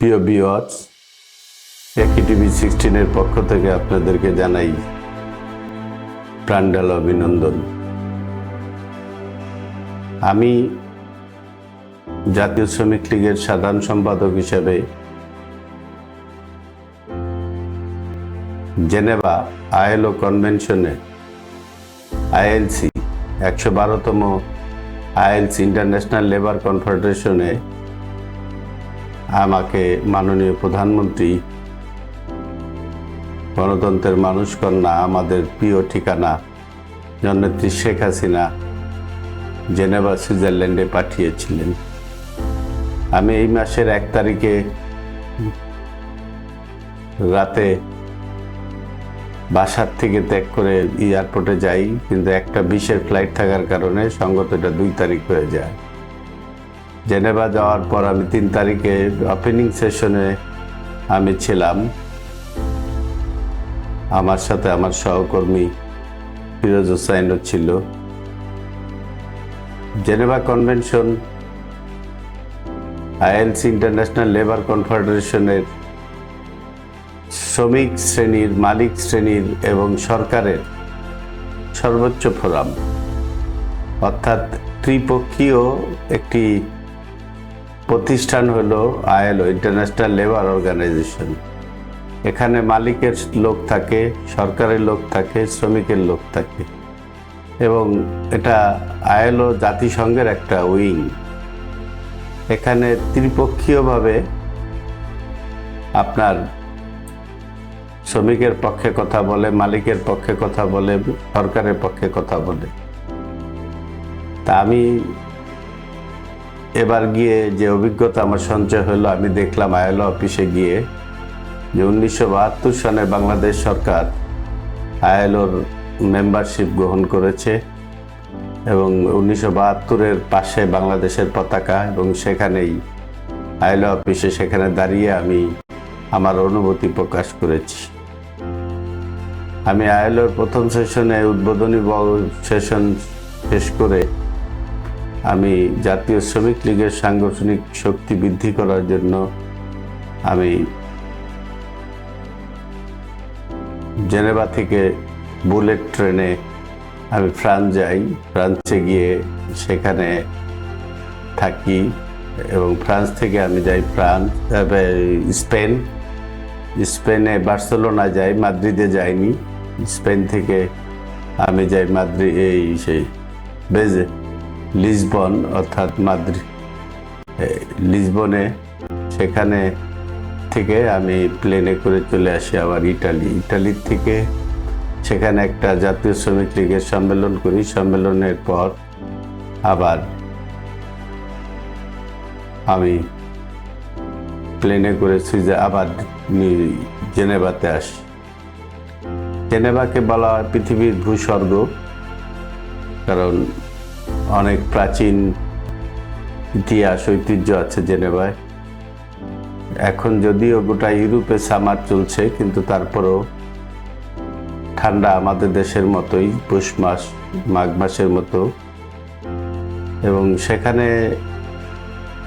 প্রিয় বিওয়ার্স একই টিভি সিক্সটিনের পক্ষ থেকে আপনাদেরকে জানাই প্রাণডাল অভিনন্দন। আমি জাতীয় শ্রমিক লীগের সাধারণ সম্পাদক হিসেবে জেনেভা আইএলও কনভেনশনে আইএলসি একশো বারোতম আইএলসি ইন্টারন্যাশনাল লেবার কনফেডারেশনে আমাকে মাননীয় প্রধানমন্ত্রী, গণতন্ত্রের মানুষ কন্যা আমাদের প্রিয় ঠিকানা, জননেত্রী শেখ হাসিনা, জেনেভা, সুইজারল্যান্ডে পাঠিয়েছিলেন। আমি এই মাসের এক তারিখে রাতে বাসার থেকে ত্যাগ করে এয়ারপোর্টে যাই, কিন্তু একটা বিশের ফ্লাইট থাকার কারণে সঙ্গত এটা দুই তারিখ হয়ে যায়। জেনেভা যাওয়ার পর আমি তিন তারিখে ওপেনিং সেশনে আমি ছিলাম। আমার সাথে আমার সহকর্মী ফিরোজ হোসাইনও ছিল। Geneva convention ILC international labour কনফেডারেশনের শ্রমিক শ্রেণির, মালিক শ্রেণির এবং সরকারের সর্বোচ্চ ফোরাম, অর্থাৎ ত্রিপক্ষীয় একটি প্রতিষ্ঠান হলো আইএলও ইন্টারন্যাশনাল লেবার অর্গানাইজেশন এখানে মালিকের লোক থাকে, সরকারের লোক থাকে, শ্রমিকের লোক থাকে। এবং এটা আইএলও জাতিসংঘের একটা উইং। এখানে ত্রিপক্ষীয়ভাবে আপনার শ্রমিকের পক্ষে কথা বলে, মালিকের পক্ষে কথা বলে, সরকারের পক্ষে কথা বলে। তা আমি এবার গিয়ে যে অভিজ্ঞতা আমার সঞ্চয় হলো, আমি দেখলাম আইএলও অফিসে গিয়ে যে উনিশশো বাহাত্তর সনে বাংলাদেশ সরকার আইএলওর মেম্বারশিপ গ্রহণ করেছে এবং উনিশশো বাহাত্তরের পাশে বাংলাদেশের পতাকা এবং সেখানেই আইএলও অফিসে সেখানে দাঁড়িয়ে আমি আমার অনুভূতি প্রকাশ করেছি। আমি আইএলওর প্রথম সেশনে উদ্বোধনী সেশন শেষ করে আমি জাতীয় শ্রমিক লীগের সাংগঠনিক শক্তি বৃদ্ধি করার জন্য আমি জেনেভা থেকে বুলেট ট্রেনে আমি ফ্রান্স যাই। ফ্রান্সে গিয়ে সেখানে থাকি এবং ফ্রান্স থেকে আমি যাই ফ্রান্স স্পেন। স্পেনে বার্সেলোনা যাই, মাদ্রিদে যাইনি। স্পেন থেকে আমি যাই মাদ্রি এই সেই বেজে লিসবন, অর্থাৎ মাদ্রি লিসবনে। সেখানে থেকে আমি প্লেনে করে চলে আসি আবার ইটালি। ইটালির থেকে সেখানে একটা জাতীয় শ্রমিক লীগের সম্মেলন করি। সম্মেলনের পর আবার আমি প্লেনে করে সুইজে আবার জেনেভাতে আসি। জেনেভাকে বলা হয় পৃথিবীর ভূস্বর্গ, কারণ অনেক প্রাচীন ইতিহাস, ঐতিহ্য আছে জেনেভায়। এখন যদিও গোটা ইউরোপে সামার চলছে, কিন্তু তারপরেও ঠান্ডা আমাদের দেশের মতোই, পৌষ মাস, মাঘ মাসের মতো। এবং সেখানে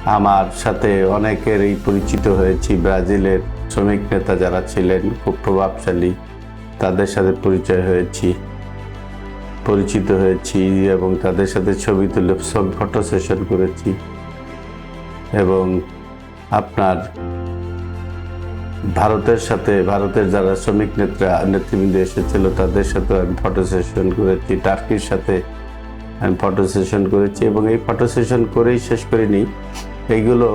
আমার সাথে অনেকেরই পরিচিত হয়েছি, ব্রাজিলের শ্রমিক নেতা যারা ছিলেন, খুব প্রভাবশালী, তাদের সাথে পরিচয় হয়েছি। পরিচিত হয়েছি এবং তাদের সাথে ছবি তুলে সব ফটো সেশন করেছি। এবং আপনার ভারতের সাথে, ভারতের যারা শ্রমিক নেত্রা, নেতৃবৃন্দ এসেছিল, তাদের সাথে আমি ফটো সেশন করেছি। টার্কির সাথে আমি ফটো সেশন করেছি এবং এই ফটো সেশন করেই শেষ করিনি। এইগুলো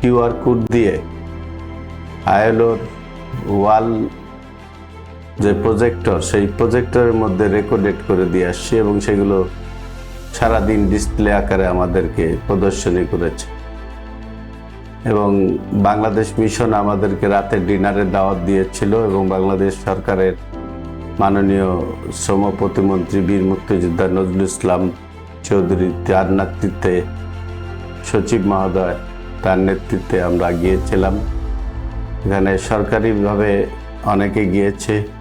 কিউআর কোড দিয়ে আয়লোর ওয়াল যে প্রজেক্টর সেই প্রজেক্টরের মধ্যে রেকর্ডেড করে দিয়ে আসছি এবং সেগুলো সারাদিন ডিসপ্লে আকারে আমাদেরকে প্রদর্শনী করেছে। এবং বাংলাদেশ মিশন আমাদেরকে রাতে ডিনারের দাওয়াত দিয়েছিল এবং বাংলাদেশ সরকারের মাননীয় শ্রম প্রতিমন্ত্রী বীর মুক্তিযোদ্ধা নজরুল ইসলাম চৌধুরী তার নেতৃত্বে, সচিব মহোদয় তার নেতৃত্বে আমরা গিয়েছিলাম। এখানে সরকারিভাবে অনেকে গিয়েছে।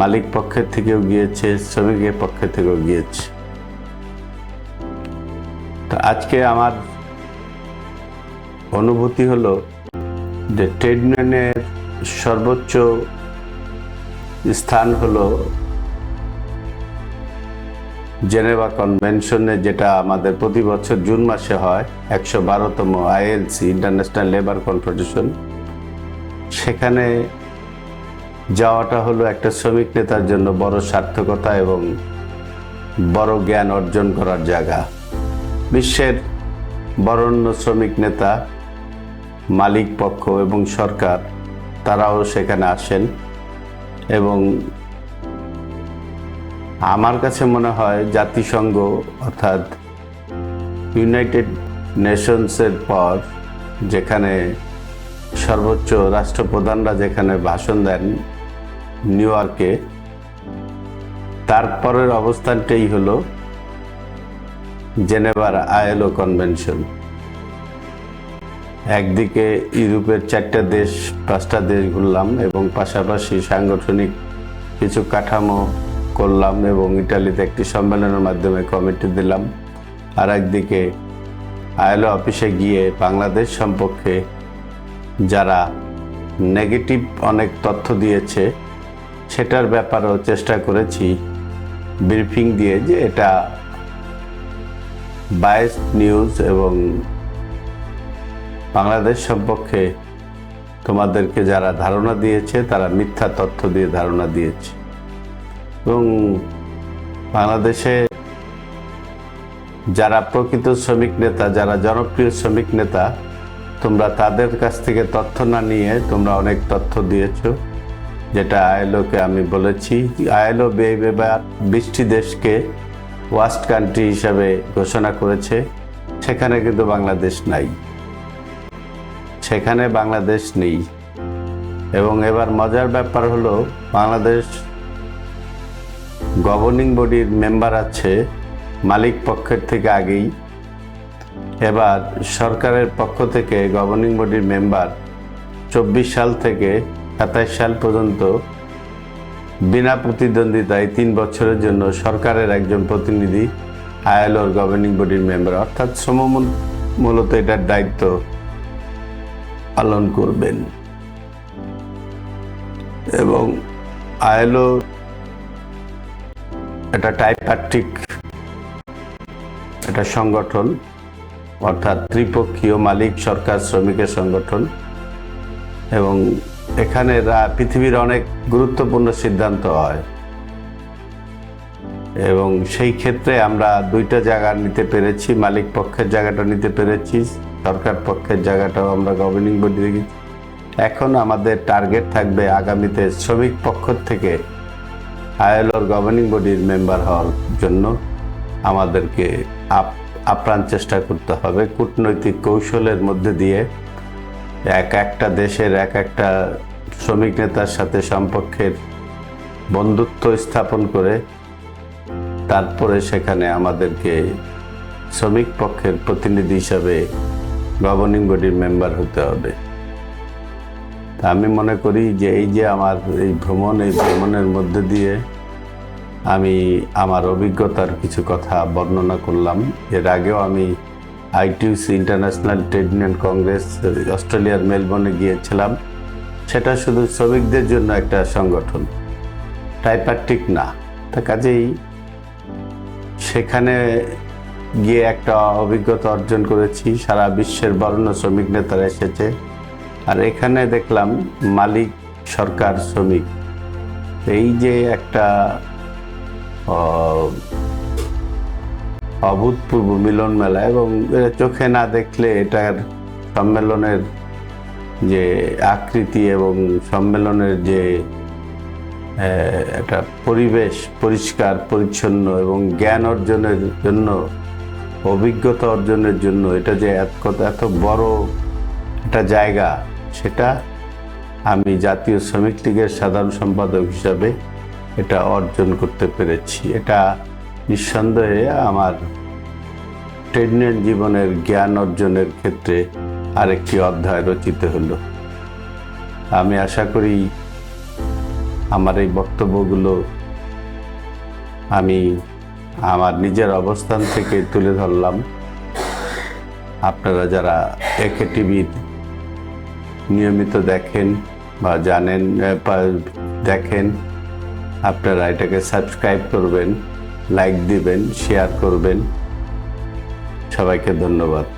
মালিক পক্ষের থেকেও গিয়েছে, শ্রমিকের পক্ষে থেকেও গিয়েছে। তো আজকে আমার অনুভূতি হলো যে ট্রেড ইউনিয়নের সর্বোচ্চ স্থান হলো জেনেভা কনভেনশনে, যেটা আমাদের প্রতি বছর জুন মাসে হয়, একশো বারোতম আইএলসি, ইন্টারন্যাশনাল লেবার কনফেডারেশন। সেখানে যাওয়াটা হলো একটা শ্রমিক নেতার জন্য বড় সার্থকতা এবং বড় জ্ঞান অর্জন করার জায়গা। বিশ্বের বরণ্য শ্রমিক নেতা, মালিক পক্ষ এবং সরকার, তারাও সেখানে আসেন এবং আমার কাছে মনে হয় জাতিসংঘ অর্থাৎ ইউনাইটেড নেশনসের পর যেখানে সর্বোচ্চ রাষ্ট্রপ্রধানরা যেখানে ভাষণ দেন নিউ ইয়র্কে। তারপরের অবস্থানটাই হলো জেনেভার আইএলও কনভেনশন। একদিকে ইউরোপের চারটা দেশ, পাঁচটা দেশ ঘুরলাম এবং পাশাপাশি সাংগঠনিক কিছু কাঠামো করলাম এবং ইটালিতে একটি সম্মেলনের মাধ্যমে কমিটি দিলাম। আর একদিকে আইএলও অফিসে গিয়ে বাংলাদেশ সম্পর্কে যারা নেগেটিভ অনেক তথ্য দিয়েছে সেটার ব্যাপারেও চেষ্টা করেছি ব্রিফিং দিয়ে যে এটা বায়াস নিউজ এবং বাংলাদেশ সম্পর্কে তোমাদেরকে যারা ধারণা দিয়েছে, তারা মিথ্যা তথ্য দিয়ে ধারণা দিয়েছে। এবং বাংলাদেশে যারা প্রকৃত শ্রমিক নেতা, যারা জনপ্রিয় শ্রমিক নেতা, তোমরা তাদের কাছ থেকে তথ্য না নিয়ে তোমরা অনেক তথ্য দিয়েছ। যেটা আইএলওকে আমি বলেছি, আইএলও এবার বৃষ্টি দেশকে ওয়াস্ট কান্ট্রি হিসাবে ঘোষণা করেছে, সেখানে কিন্তু বাংলাদেশ নাই। সেখানে বাংলাদেশ নেই। এবং এবার মজার ব্যাপার হলো, বাংলাদেশ গভর্নিং বডির মেম্বার আছে, মালিক পক্ষের থেকে আগেই। এবার সরকারের পক্ষ থেকে গভর্নিং বডির মেম্বার চব্বিশ সাল থেকে সাতাইশ সাল পর্যন্ত বিনা প্রতিদ্বন্দ্বিতায় তিন বছরের জন্য সরকারের একজন প্রতিনিধি আইএলওর গভর্নিং বডির মেম্বার অর্থাৎ শ্রম মূলত এটার দায়িত্ব পালন করবেন। এবং আইএলও এটা টাইপার্টিক একটা সংগঠন, অর্থাৎ ত্রিপক্ষীয় মালিক, সরকার, শ্রমিকের সংগঠন এবং এখানে পৃথিবীর অনেক গুরুত্বপূর্ণ সিদ্ধান্ত হয়। এবং সেই ক্ষেত্রে আমরা দুইটা জায়গা নিতে পেরেছি, মালিক পক্ষের জায়গাটা নিতে পেরেছি, সরকার পক্ষের জায়গাটাও আমরা গভর্নিং বডি রেখেছি এখন আমাদের টার্গেট থাকবে আগামীতে শ্রমিক পক্ষ থেকে আইএলওর গভর্নিং বডির মেম্বার হওয়ার জন্য আমাদেরকে আপ- আপ্রাণ চেষ্টা করতে হবে। কূটনৈতিক কৌশলের মধ্যে দিয়ে এক একটা দেশের এক একটা শ্রমিক নেতার সাথে সম্পর্কের বন্ধুত্ব স্থাপন করে তারপরে সেখানে আমাদেরকে শ্রমিক পক্ষের প্রতিনিধি হিসাবে গভর্নিং বডির মেম্বার হতে হবে। তা আমি মনে করি যে এই যে আমার এই ভ্রমণ, এই ভ্রমণের মধ্যে দিয়ে আমি আমার অভিজ্ঞতার কিছু কথা বর্ণনা করলাম। এর আগেও আমি ITUC international trade union congress, অস্ট্রেলিয়ার মেলবোর্নে গিয়েছিলাম। সেটা শুধু শ্রমিকদের জন্য একটা সংগঠন। টাইপার্টিক না? তা কাজেই সেখানে গিয়ে একটা অভিজ্ঞতা অর্জন করেছি। সারা বিশ্বের বর্ণ শ্রমিক নেতারা এসেছে। আর এখানে দেখলাম মালিক সরকার শ্রমিক। এই যে একটা অভূতপূর্ব মিলন মেলা এবং চোখে না দেখলে এটার সম্মেলনের যে আকৃতি এবং সম্মেলনের যে একটা পরিবেশ পরিষ্কার, পরিচ্ছন্ন এবং জ্ঞান অর্জনের জন্য, অভিজ্ঞতা অর্জনের জন্য এটা যে এত এত বড় একটা জায়গা, সেটা আমি জাতীয় শ্রমিক লীগের সাধারণ সম্পাদক হিসাবে এটা অর্জন করতে পেরেছি। এটা নিঃসন্দেহে আমার ট্রেড জীবনের জ্ঞান অর্জনের ক্ষেত্রে আরেকটি অধ্যায় রচিত হলো। আমি আশা করি আমার এই বক্তব্যগুলো আমি আমার নিজের অবস্থান থেকে তুলে ধরলাম। আপনারা যারা একে টিভি নিয়মিত দেখেন বা জানেন দেখেন, আপনারা এটাকে সাবস্ক্রাইব করবেন। লাইক দিবেন শেয়ার করবেন। সবাইকে ধন্যবাদ।